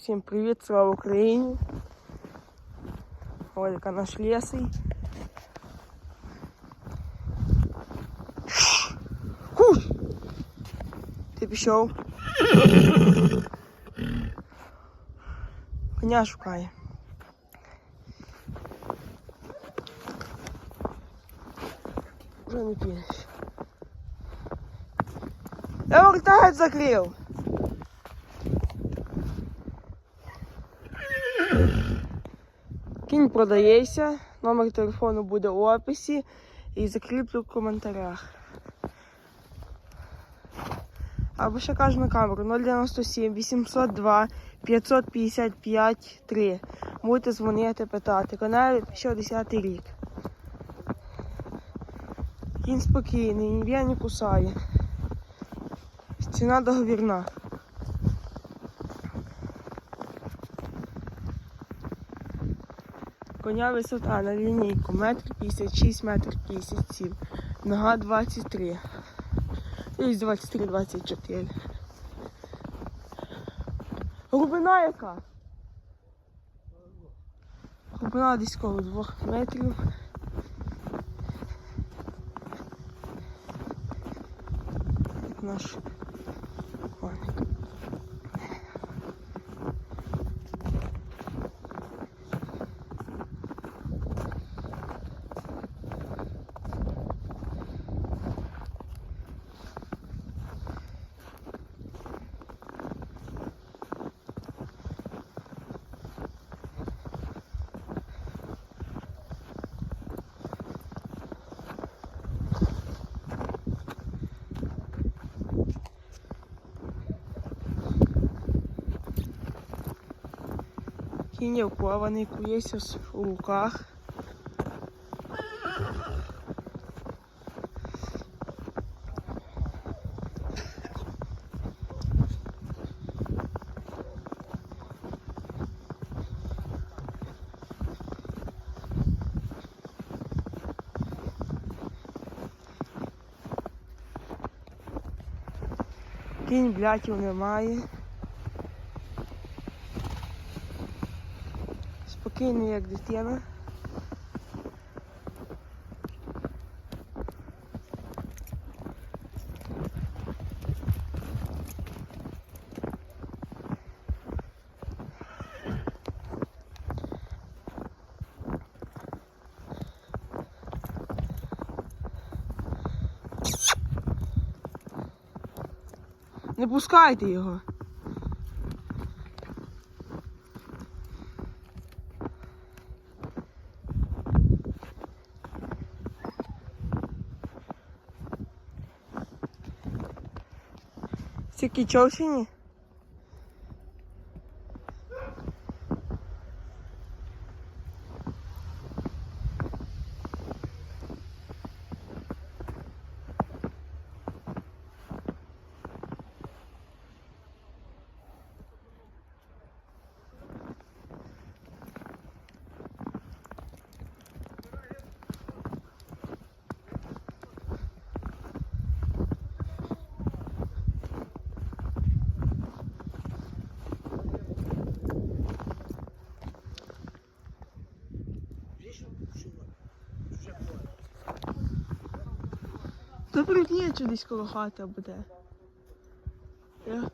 Всім привіт, слава Україні! Олька наш лісий. Куш! Ти пішов? Коня шукає. Вже не підеш. Я вертають закрив. Кінь продається, номер телефону буде у описі і закріплю в коментарях. Або ще кажу на камеру 097 802 555 3. Будете дзвонити, питати. Канал пішов 10 рік. Кінь спокійний, ні б'є, ні кусає. Ціна договірна. Коня висота на лінійку метр 56, метр 57, нога 23. Десь 23-24. Глибина яка? Глибина десь коло 2 метрів. Наш коник. Кінь є вплаваний, кується у руках. Кінь блятів немає. Спокійний як дитина. Не пускайте його. Це Кічовщині? Прикинь, що десь коло хати буде. Я